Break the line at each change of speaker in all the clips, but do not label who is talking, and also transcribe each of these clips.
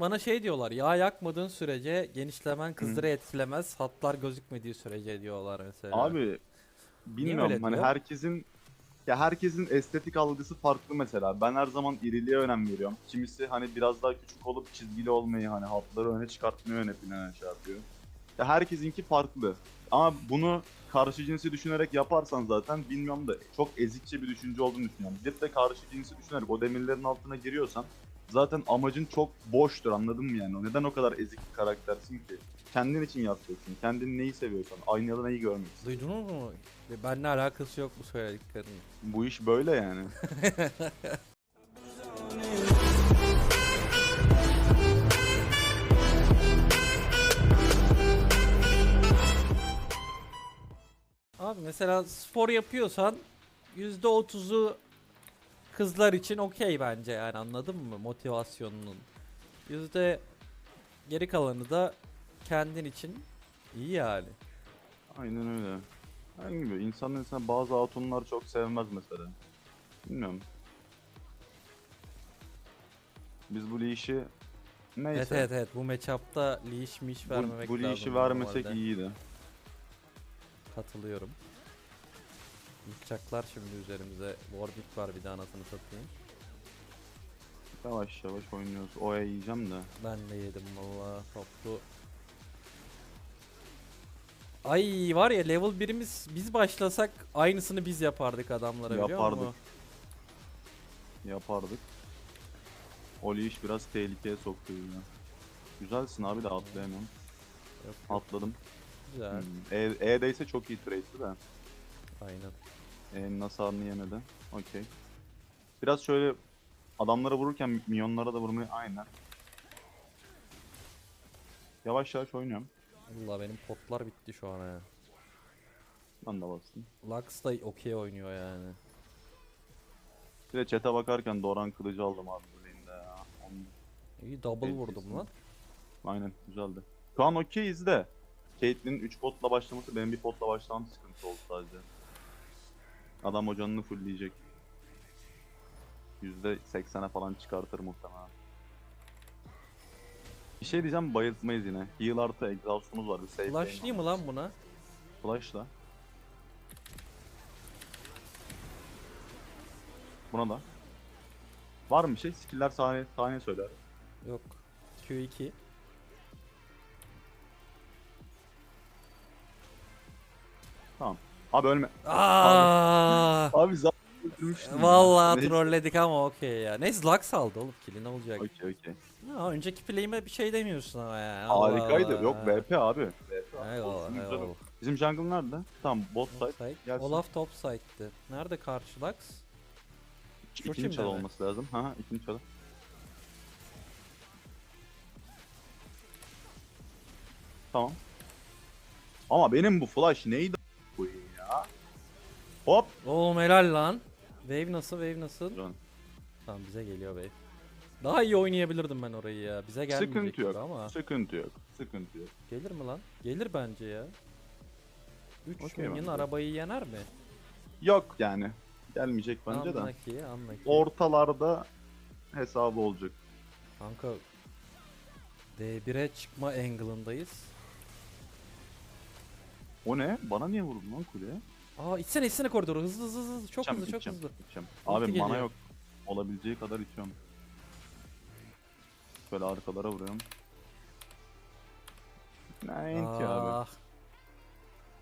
bana şey diyorlar. Yağ yakmadığın sürece genişlemen kızdırı etkilemez. Hatlar gözükmediği sürece diyorlar mesela.
Abi bilmiyorum hani
diyor?
herkesin ya herkesin estetik algısı farklı mesela. Ben her zaman iriliğe önem veriyorum. Kimisi hani biraz daha küçük olup çizgili olmayı hani hatları öne çıkartmayı öne plana şey yapıyor. Ya herkesinki farklı. Ama bunu karşı cinsi düşünerek yaparsan zaten bilmiyorum da çok ezikçe bir düşünce olduğunu düşünüyorum. Gidip de karşı cinsi düşünerek o demirlerin altına giriyorsan zaten amacın çok boştur anladın mı yani? Neden o kadar ezik bir karaktersin ki? Kendin için yapacaksın. Kendin neyi seviyorsan. Aynada neyi görmek istiyorsun.
Duydunuz mu? Benimle alakası yok bu söylediklerinin.
Bu iş böyle yani.
Abi mesela spor yapıyorsan %30'u kızlar için okey bence yani anladın mı motivasyonunun. Yüzde geri kalanı da kendin için iyi yani.
Aynen öyle. Aynı gibi. İnsan insan bazı hatunlar çok sevmez mesela. Bilmiyorum. Biz bu işi neyse.
Evet evet evet bu matchup'ta leash miş vermemek
bu, bu
lazım.
işi vermesek
normalde.
iyiydi.
Katılıyorum. Yıkacaklar şimdi üzerimize. Warwick var bir de anasını satayım.
Yavaş yavaş oynuyoruz. Oya yiyeceğim de.
Ben de yedim valla toplu. Ay var ya level birimiz biz başlasak aynısını biz yapardık adamlara biliyor
Yapardık.
musun?
Yapardık. O iş biraz tehlikeye soktu ya. Güzelsin abi de atlayamam.
Yok,
Atladım.
güzel.
Hmm. E, E'deyse çok iyi trade'ti de.
Aynen.
E'nin hasarını yemedi. Okey. Biraz şöyle adamlara vururken minyonlara da vurmayı aynen. Yavaş yavaş oynuyorum.
Valla benim potlar bitti şu an ya.
Ben de bastım.
Lux da okey oynuyor yani.
Bir de chat'e bakarken Doran kılıcı aldım abi bu lane'de ya. Onun-
İyi double vurdum lan.
Aynen güzeldi. Şu an okeyiz de. Caitlyn'in 3 potla başlaması benim bir potla başlamam sıkıntı oldu sadece. Adam o canını fullleyecek. %80'e falan çıkartır muhtemelen. Bir şey diyeceğim bayıltmayız yine. Heal artı exhaust'umuz var bir save
Flashlayayım mı lan buna?
Flash'la. Buna da. Var mı bir şey? Skill'ler saniye, saniye söyler.
Yok. Q2.
Tamam. Abi ölme.
Aa!
Abi zaten öldürmüştüm. ya.
Vallahi
Neyse.
trolledik ama okey ya. Neyse Lux aldı oğlum kili ne olacak?
Okey okey.
Ha, önceki play'ime bir şey demiyorsun ama ya. Allah
Harikaydı.
Allah.
Yok VP abi. VP.
Eyvallah
Olsun, güzel
eyvallah.
Bizim jungle nerede? Tamam bot side.
side. Olaf top side'dı. Nerede karşı Lux?
İkinci
kimde
çal olması lazım. Ha ikinci çal. Tamam. Ama benim bu flash neydi ya? Hop.
Oğlum helal lan. Wave nasıl wave nasıl?
Can.
Tamam bize geliyor wave. Daha iyi oynayabilirdim ben orayı ya. Bize gelmeyecek
Sıkıntı yok.
ama.
Sıkıntı yok. Sıkıntı yok.
Gelir mi lan? Gelir bence ya. 3
Okey
minyon
bence.
arabayı yener mi?
Yok yani. Gelmeyecek bence de.
Anlaki, anlaki.
Ortalarda hesabı olacak.
Kanka D1'e çıkma angle'ındayız.
O ne? Bana niye vurdun lan kuleye?
Aa içsene içsene koridoru hızlı hızlı hızlı çok
İçeceğim,
hızlı çok
içeceğim,
hızlı.
içeceğim.
Ulti
Abi mana
geliyor.
yok. Olabileceği kadar içiyorum. Böyle arkalara vuruyorum. Ne enti abi.
Ah.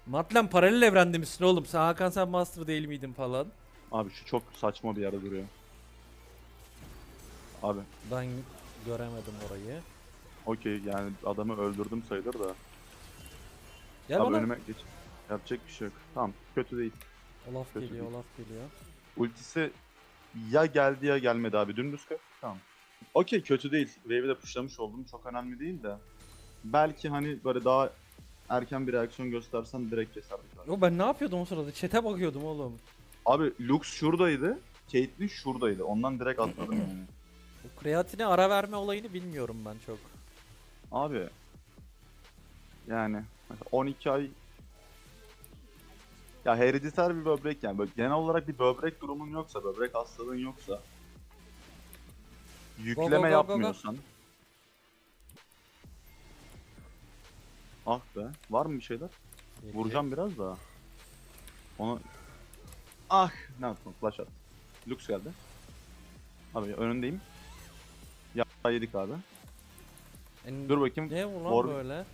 Matlan paralel evrende misin oğlum? Sen Hakan sen master değil miydin falan?
Abi şu çok saçma bir yerde duruyor. Abi
Ben göremedim orayı.
okey yani adamı öldürdüm sayılır da.
Gel
Abi
bana.
önüme geç. Yapacak bir şey yok. Tamam kötü değil.
Olaf
Kötü
geliyor
değil.
Olaf geliyor.
Ultisi ya geldi ya gelmedi abi. Dümdüz kötü. Tamam. Okey kötü değil. Wave'i de pushlamış oldum. Çok önemli değil de. Belki hani böyle daha erken bir reaksiyon göstersen direkt keserdik. abi.
Yo ben ne yapıyordum o sırada? Chat'e bakıyordum oğlum.
Abi Lux şuradaydı. Caitlyn şuradaydı. Ondan direkt atladım yani.
Bu kreatine ara verme olayını bilmiyorum ben çok.
Abi yani mesela 12 ay ya herediter bir böbrek yani. Böyle genel olarak bir böbrek durumun yoksa, böbrek hastalığın yoksa yükleme
go, go, go,
yapmıyorsan. Go, go. Ah be. Var mı bir şeyler? Yedi. Vuracağım biraz daha. Onu Ah, ne yaptım? Flash at. Lux geldi. Abi önündeyim. Ya yedik abi.
En...
Dur bakayım.
Ne bu
Or...
böyle?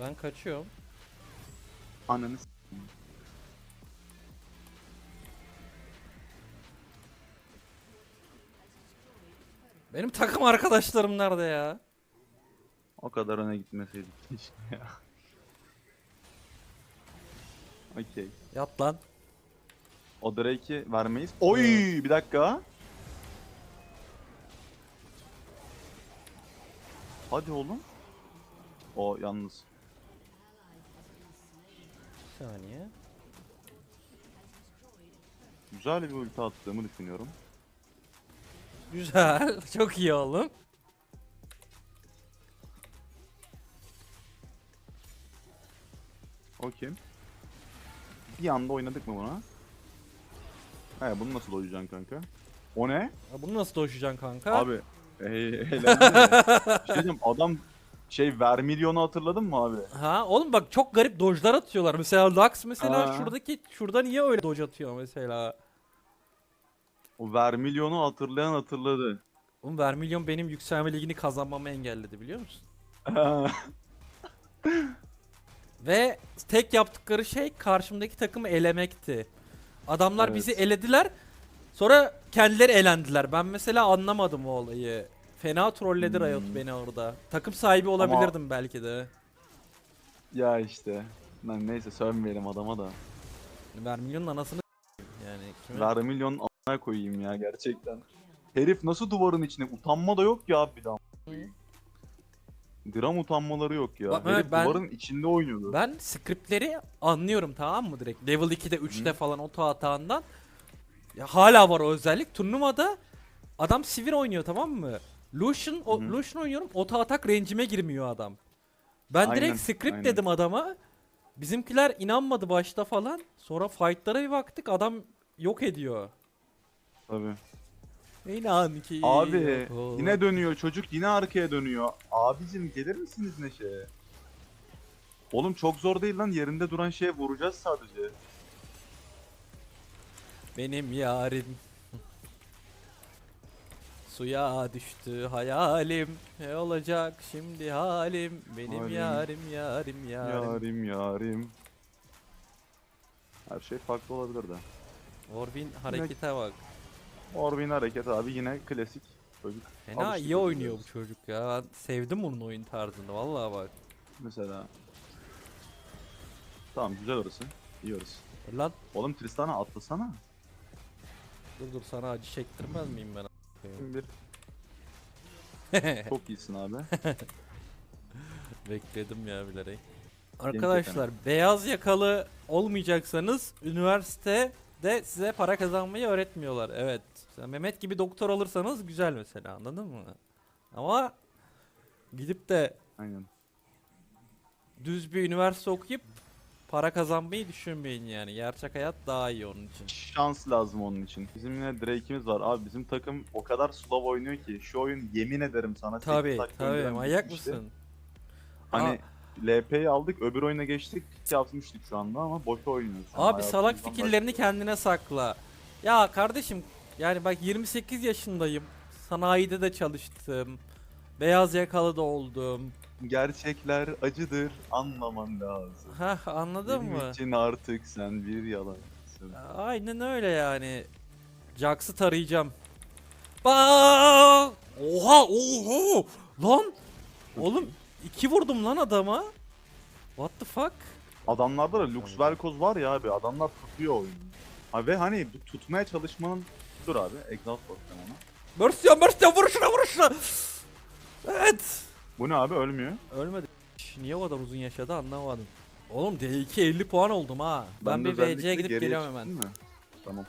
Ben kaçıyorum.
Ananı s-
Benim takım arkadaşlarım nerede ya?
O kadar öne gitmeseydik keşke ya. Okey.
Yat lan.
O Drake'i vermeyiz. Oy bir dakika. Hadi oğlum. O yalnız.
Saniye.
Güzel bir ulti attığımı düşünüyorum.
Güzel. Çok iyi oğlum.
Okey. Bir anda oynadık mı buna? He bunu nasıl oynayacaksın kanka? O ne?
Ya bunu nasıl doşacaksın kanka?
Abi bir şey adam şey Vermilion'u hatırladın mı abi?
Ha oğlum bak çok garip dojlar atıyorlar. Mesela Lux mesela
Ha.
şuradaki şurada niye öyle doj atıyor mesela?
O Vermilion'u hatırlayan hatırladı.
Oğlum Vermilion benim yükselme ligini kazanmamı engelledi biliyor musun? Ve tek yaptıkları şey karşımdaki takımı elemekti. Adamlar bizi elediler. Sonra kendileri elendiler. Ben mesela anlamadım o olayı. Fena trolledi
Hmm.
Riot beni orada. Takım sahibi olabilirdim belki de.
ya işte. Lan neyse sövmeyelim adama da.
Vermilion'un anasını yani kime?
Vermilion a**ına koyayım ya gerçekten. Herif nasıl duvarın içine? Utanma da yok ya bir daha. Gram utanmaları yok ya.
Bak,
Herif
evet, ben-
duvarın içinde oynuyordu.
Ben scriptleri anlıyorum tamam mı direkt. Level 2'de 3'te falan oto hatağından. Ya hala var o özellik. Turnuvada adam sivir oynuyor tamam mı? Lucian, o. Lucian oynuyorum. Oto atak range'ime girmiyor adam. Ben
Aynen,
direkt script
aynen.
dedim adama. Bizimkiler inanmadı başta falan. Sonra fight'lara bir baktık adam yok ediyor.
Tabii.
İnan ki
Abi
yok
yine dönüyor çocuk yine arkaya dönüyor. Abicim gelir misiniz Neşe? Oğlum çok zor değil lan yerinde duran şeye vuracağız sadece.
Benim yarim Suya düştü hayalim Ne olacak şimdi halim Benim
Halim.
yarim yarim yarim
Yarim yarim. Her şey farklı olabilir de.
Orbin harekete bak
Orbin hareket abi yine klasik çocuk.
Fena
Alıştık
iyi oynuyor bu çocuk ya Ben sevdim onun oyun tarzını vallahi bak
Mesela. Tamam güzel orası. İyi orası.
Dur Lan
Oğlum Tristan'a atlasana.
dur dur sana acı çektirmez miyim ben a**ayım?
Bir çok iyisin abi.
Bekledim ya bilerek. Arkadaşlar beyaz yakalı olmayacaksanız üniversitede size para kazanmayı öğretmiyorlar. Evet. Mesela Mehmet gibi doktor alırsanız güzel mesela anladın mı? Ama gidip de
Aynen.
düz bir üniversite okuyup para kazanmayı düşünmeyin yani. Gerçek hayat daha iyi onun için.
Şans lazım onun için. Bizim yine Drake'imiz var. Abi bizim takım o kadar slow oynuyor ki şu oyun yemin ederim sana
Tabi tabi manyak mısın?
Hani LP'yi aldık öbür oyuna geçtik yapmıştık şu anda ama boşa oynuyoruz.
Abi salak fikirlerini
başka-
kendine sakla. Ya kardeşim yani bak 28 yaşındayım. Sanayide de çalıştım. Beyaz yakalı da oldum.
Gerçekler acıdır anlaman lazım.
Hah anladın
Benim
mı?
için artık sen bir yalansın.
Aynen öyle yani. Jax'ı tarayacağım. Bak! Oha oha! Lan! Oğlum iki vurdum lan adama. What the fuck?
Adamlarda da Lux Vel'Koz var ya abi adamlar tutuyor oyunu. Ha ve hani bu tutmaya çalışmanın dur abi exhaust basacağım ona.
Vur şuna vur şuna. Evet.
Bu ne abi ölmüyor.
Ölmedi. Niye o kadar uzun yaşadı anlamadım. Oğlum D2 50 puan oldum ha. Ben, bir
de özellikle
VC'ye gidip
geriye
geliyorum hemen.
çıktım da. Tamam.